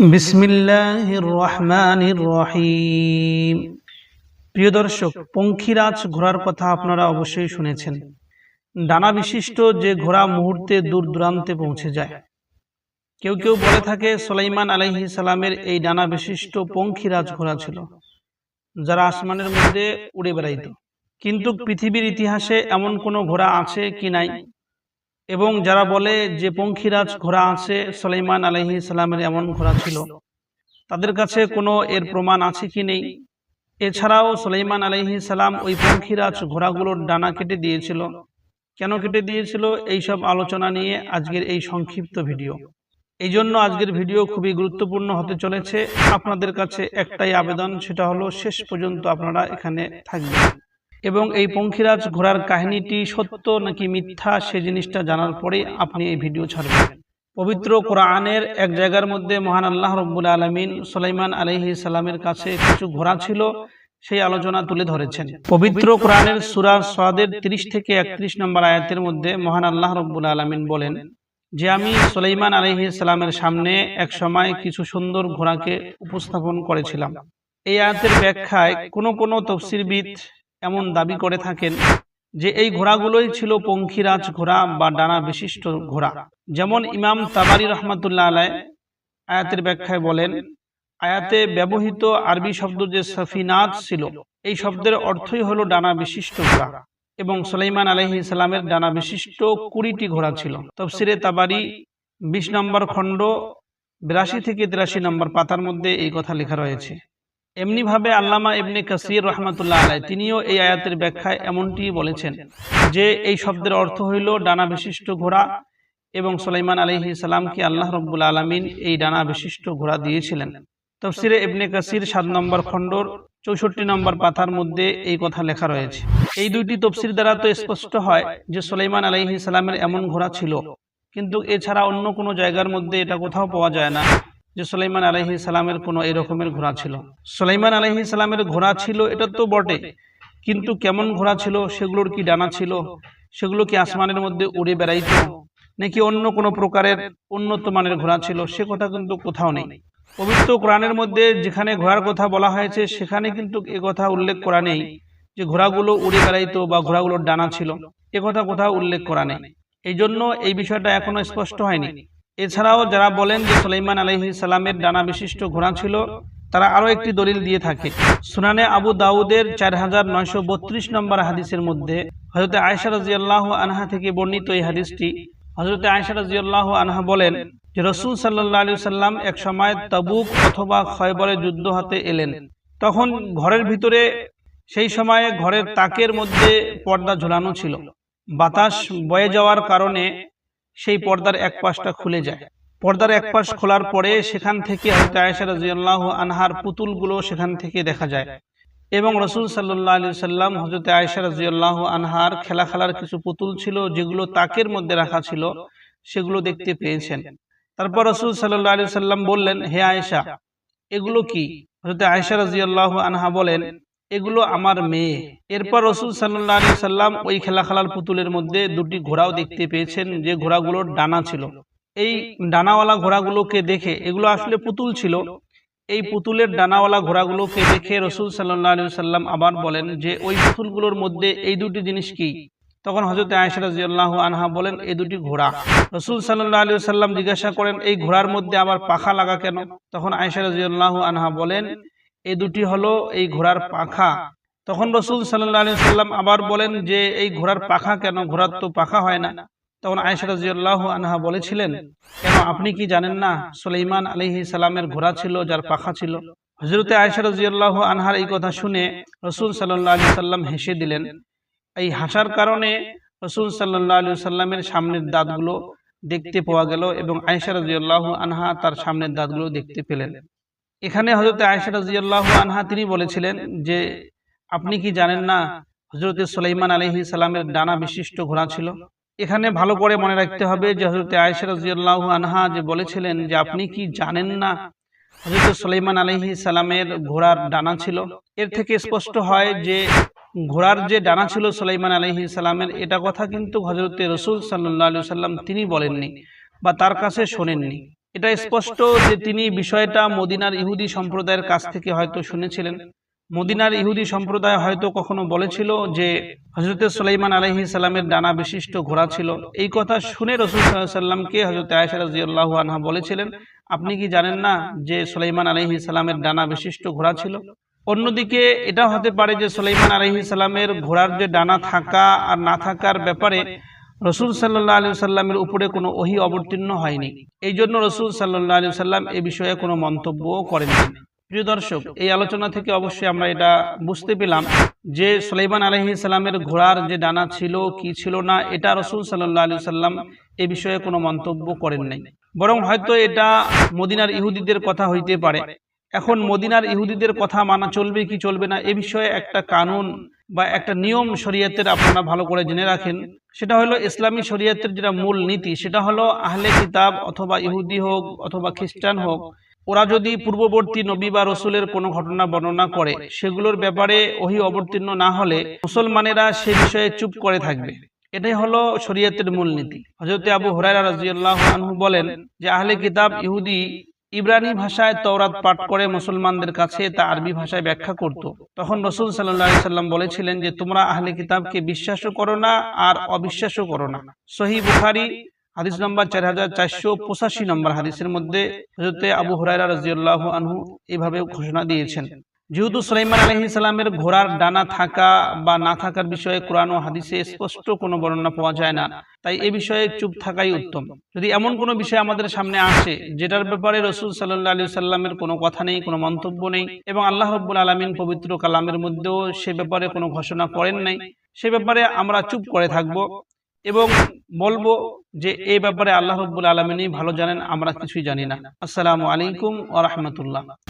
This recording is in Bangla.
বিসমিল্লাহির রহমানির রহিম। প্রিয় দর্শক, পঙ্খিরাজ ঘোড়ার কথা আপনারা অবশ্যই শুনেছেন। ডানা বিশিষ্ট যে ঘোড়া মুহূর্তে দূর দূরান্তে পৌঁছে যায়। কেউ কেউ বলে থাকে, সোলাইমান আলাইহি সালামের এই ডানা বিশিষ্ট পঙ্খিরাজ ঘোড়া ছিল, যারা আসমানের মধ্যে উড়ে বেড়াইত। কিন্তু পৃথিবীর ইতিহাসে এমন কোনো ঘোড়া আছে কি নাই? এবং যারা বলে যে পঙ্খিরাজ ঘোড়া আছে, সুলাইমান আলহি সালামের এমন ঘোড়া ছিল, তাদের কাছে কোনো এর প্রমাণ আছে কি নেই? এছাড়াও সুলাইমান আলহি সালাম ওই পঙ্খিরাজ ঘোড়াগুলোর ডানা কেটে দিয়েছিল। কেন কেটে দিয়েছিল? এইসব আলোচনা নিয়ে আজকের এই সংক্ষিপ্ত ভিডিও। এই জন্য আজকের ভিডিও খুবই গুরুত্বপূর্ণ হতে চলেছে। আপনাদের কাছে একটাই আবেদন, সেটা হলো শেষ পর্যন্ত আপনারা এখানে থাকবেন। এবং এই পঙ্খিরাজ ঘোড়ার কাহিনীটি সত্য নাকি মিথ্যা, সে জিনিসটা জানার পরে আপনি এই ভিডিও ছাড়বেন। পবিত্র কোরআনের এক জায়গার মধ্যে মহান আল্লাহ রব্বুল আলমিন সুলাইমান আলহি সালামের কাছে কিছু ঘোড়া ছিল, সেই আলোচনা তুলে ধরেছেন। পবিত্র কোরআনের সুরা সাদের তিরিশ থেকে একত্রিশ নম্বর আয়াতের মধ্যে মহান আল্লাহ রব্বুল আলমিন বলেন, যে আমি সুলাইমান আলহি সালামের সামনে এক সময় কিছু সুন্দর ঘোড়াকে উপস্থাপন করেছিলাম। এই আয়াতের ব্যাখ্যায় কোনো কোনো তফসিরবিদ এমন দাবি করে থাকেন যে এই ঘোড়াগুলোই ছিল পঙ্খিরাজ ঘোড়া বা ডানা বিশিষ্ট ঘোড়া। যেমন ইমাম তাবারি রহমাতুল্লাহ আলাই আয়াতের ব্যাখ্যায় বলেন আয়াতে ব্যবহৃত আরবি শব্দ যে সফিনাজ ছিল এই শব্দের অর্থই হলো ডানা বিশিষ্ট ঘোড়া এবং সুলাইমান আলহি ইসলামের ডানা বিশিষ্ট কুড়িটি ঘোড়া ছিল। তফসিরে তাবারি বিশ নম্বর খণ্ড বিরাশি থেকে তিরাশি নম্বর পাতার মধ্যে এই কথা লেখা রয়েছে। এমনিভাবে আল্লামা ইবনে কাসির রহমাতুল্লাহ আলাই তিনিও এই আয়াতের ব্যাখ্যায় এমনটি বলেছেন যে এই শব্দের অর্থ হইল ডানা বিশিষ্ট ঘোড়া এবং সুলাইমান আলহি সালামকে আল্লাহ রব্বুল আলমিন এই ডানা বিশিষ্ট ঘোড়া দিয়েছিলেন। তফসিরে ইবনে কাসির সাত নম্বর খণ্ডর চৌষট্টি নম্বর পাতার মধ্যে এই কথা লেখা রয়েছে। এই দুইটি তফসির দ্বারা তো স্পষ্ট হয় যে সুলাইমান আলহি সালামের এমন ঘোড়া ছিল, কিন্তু এছাড়া অন্য কোনো জায়গার মধ্যে এটা কোথাও পাওয়া যায় না। যে সুলাইমান আলহি সালামের কোনো এরকমের ঘোড়া ছিল। সুলাইমান আলহি সালামের ঘোড়া ছিল, এটা তো বটে। কিন্তু কেমন ঘোড়া ছিল, সেগুলোর কি ডানা ছিল? সেগুলো কি আসমানের মধ্যে উড়ে বেড়াইত? নাকি অন্য কোনো প্রকারের উন্নত মানের ঘোড়া ছিল? সে কথা কিন্তু কোথাও নেই। পবিত্র কোরআনের মধ্যে যেখানে ঘোড়ার কথা বলা হয়েছে, সেখানে কিন্তু এ কথা উল্লেখ করা নেই যে ঘোড়াগুলো উড়ে বেড়াইতো বা ঘোড়াগুলোর ডানা ছিল। এ কথা কোথাও উল্লেখ করা নেই। এই জন্য এই বিষয়টা এখনও স্পষ্ট হয়নি। এছাড়াও যারা বলেন যে সুলাইমান আলহি সালামের ডানা বিশিষ্ট ঘোড়া ছিল, তারা আরও একটি দলিল দিয়ে থাকে। সুনানে আবু দাউদের চার হাজার নয়শো বত্রিশ নম্বর হাদিসের মধ্যে হজরত আয়সা রাজিয়াল্লাহ আনহা থেকে বর্ণিত এই হাদিসটি। হজরত আয়সা রাজিয়াল্লাহ আনহা বলেন যে রসুল সাল্লাহ আলী সাল্লাম এক সময় তাবুক অথবা খয়বরে যুদ্ধ হাতে এলেন। তখন ঘরের ভিতরে সেই সময়ে ঘরের তাকের মধ্যে পর্দা ঝোলানো ছিল। বাতাস বয়ে যাওয়ার কারণে সেই পর্দার এক পাশটা খুলে যায়। পর্দার এক পাশ খোলার পরে সেখান থেকে আয়েশা রাজিয়াল্লাহ আনহার পুতুলগুলো সেখান থেকে দেখা যায়। এবং রসুল সাল্লাহ আলি সাল্লাম হজরত আয়েশা রাজিয়াল্লাহ আনহার খেলা খেলার কিছু পুতুল ছিল যেগুলো তাকের মধ্যে রাখা ছিল সেগুলো দেখতে পেয়েছেন। তারপর রসুল সাল্লাহ আলি সাল্লাম বললেন হে আয়েশা এগুলো কি? হজরত আয়েশা রাজিয়াল্লাহ আনহা বলেন এগুলো আমার মেয়ে। এরপর রসুল সাল্লাহ আলি সাল্লাম ওই খেলা খেলার পুতুলের মধ্যে দুটি ঘোড়াও দেখতে পেয়েছেন যে ঘোড়াগুলোর ডানা ছিল। এই ডানাওয়ালা ঘোড়াগুলোকে দেখে এগুলো আসলে পুতুল ছিল। এই পুতুলের ডানাওয়ালা ঘোড়াগুলোকে দেখে রসুল সাল্লাহ আলি সাল্লাম আবার বলেন যে ওই পুতুলগুলোর মধ্যে এই দুটি জিনিস কি? তখন হজরত আয়সা রাজিয়াল্লাহ আনহা বলেন এই দুটি ঘোড়া। রসুল সাল্লাহ আলি সাল্লাম জিজ্ঞাসা করেন এই ঘোড়ার মধ্যে আবার পাখা লাগা কেন? তখন আয়সা রাজিয়াল্লাহ আনহা বলেন এই দুটি হলো এই ঘোড়ার পাখা। তখন রসুল সাল্লাহ আলি সাল্লাম আবার বলেন যে, এই ঘোড়ার পাখা কেন? ঘোড়ার তো পাখা হয় না। তখন আয়সা রাজিয়াল্লাহ আনহা বলেছিলেন, কেন আপনি কি জানেন না, সুলাইমান আলিহি সালামের ঘোড়া ছিল যার পাখা ছিল? হজরতে আয়সা রাজিয়াল্লাহ আনহার এই কথা শুনে রসুল সাল্লাহ আলি সাল্লাম হেসে দিলেন, এই হাসার কারণে রসুল সাল্লাহ আলু সাল্লামের সামনের দাঁতগুলো দেখতে পাওয়া গেল এবং আয়সা রাজিয়াল্লাহ আনহা তার সামনের দাঁতগুলো দেখতে পেলেন। এখানে হজরত আয়সা রাজিয়াল্লাহ আনহা তিনি বলেছিলেন যে, আপনি কি জানেন না হজরত সুলাইমান আলহি সাল্লামের ডানা বিশিষ্ট ঘোড়া ছিল? এখানে ভালো করে মনে রাখতে হবে যে হজরত আয়সা রাজিয়াল্লাহ আনহা যে বলেছিলেন যে, আপনি কি জানেন না হজরত সুলাইমান আলহি সালামের ঘোড়ার ডানা ছিল? এর থেকে স্পষ্ট হয় যে, ঘোড়ার যে ডানা ছিল সুলাইমান আলহি সালামের, এটা কথা কিন্তু হজরত রসুল সাল্লাহ সাল্লাম তিনি বলেননি বা তার কাছে শোনেননি। এটা স্পষ্ট যে তিনি বিষয়টা মদিনার ইহুদি সম্প্রদায়ের কাছ থেকে হয়তো শুনেছিলেন। মদিনার ইহুদি সম্প্রদায় হয়তো কখনো বলেছিল যে হজরত সুলাইমান আলহি সাল্লামের ডানা বিশিষ্ট ঘোড়া ছিল। এই কথা শুনে রসুল সাল্লামকে হজরত আয়সা রাজিউল্লাহ আনহা বলেছিলেন আপনি কি জানেন না যে সুলাইমান আলহি সাল্লামের ডানা বিশিষ্ট ঘোড়া ছিল? অন্যদিকে এটা হতে পারে যে সুলাইমান আলহি সাল্লামের ঘোড়ার যে ডানা থাকা আর না থাকার ব্যাপারে রসুল সাল্লাহ আলু সাল্লামের উপরে কোনো ওহি অবতীর্ণ হয়নি। এই জন্য রসুল সাল্লাহ আলু সাল্লাম এ বিষয়ে কোনো মন্তব্যও করেননি। প্রিয় দর্শক, এই আলোচনা থেকে অবশ্যই আমরা এটা বুঝতে পেলাম যে সুলাইমান আলহি সাল্লামের ঘোড়ার যে ডানা ছিল, কি ছিল না, এটা রসুল সাল্লাহ আলু সাল্লাম এ বিষয়ে কোনো মন্তব্য করেন নাই। বরং হয়তো এটা মদিনার ইহুদিদের কথা হইতে পারে। এখন মদিনার ইহুদিদের কথা মানা চলবে কি চলবে না, এ বিষয়ে একটা কানুন বা একটা নিয়ম শরীয়তের আপনারা ভালো করে জেনে রাখেন, সেটা হলো ইসলামী শরীয়তের যেটা মূল নীতি, সেটা হলো আহলে কিতাব অথবা ইহুদি হোক অথবা খ্রিস্টান হোক, ওরা যদি পূর্ববর্তী নবী বা রসুলের কোনো ঘটনা বর্ণনা করে, সেগুলোর ব্যাপারে ওহি অবতীর্ণ না হলে মুসলমানেরা সে বিষয়ে চুপ করে থাকবে। এটাই হলো শরীয়তের মূলনীতি হজরত আবু হুরায়রা রাজিয়াল্লাহ আনহু বলেন যে, আহলে কিতাব ইহুদি ইব্রানি ভাষায় তওরাত পাঠ করে মুসলমানদের কাছে তা আরবি ভাষায় ব্যাখ্যা করত। তখন রসুল সাল্লাহ সাল্লাম বলেছিলেন যে, তোমরা আহলে কিতাবকে বিশ্বাসও করো না আর অবিশ্বাসও করো না। সহি বুখারি, হাদিস নম্বর চার হাজার চারশো পঁচাশি নম্বর হাদিসের মধ্যে আবু হুরায়রা রাজিউল্লাহ আনহু এভাবে ঘোষণা দিয়েছেন। যেহেতু সুলাইমান আলহি সাল্লামের ঘোড়ার ডানা থাকা বা না থাকার বিষয়ে কোরআন ও হাদিসে স্পষ্ট কোনো বর্ণনা পাওয়া যায় না, তাই এ বিষয়ে চুপ থাকাই উত্তম। যদি এমন কোনো বিষয় আমাদের সামনে আসে, যেটার ব্যাপারে রসুল সাল্লাহ আলি সাল্লামের কোনো কথা নেই, কোনো মন্তব্য নেই, এবং আল্লাহ রব্বুল আলমিন পবিত্র কালামের মধ্যেও সে ব্যাপারে কোনো ঘোষণা করেন নাই, সে ব্যাপারে আমরা চুপ করে থাকব এবং বলব যে এই ব্যাপারে আল্লাহ রব্বুল আলমিনই ভালো জানেন, আমরা কিছুই জানি না। আসসালামু আলাইকুম ওয়া রাহমাতুল্লাহ।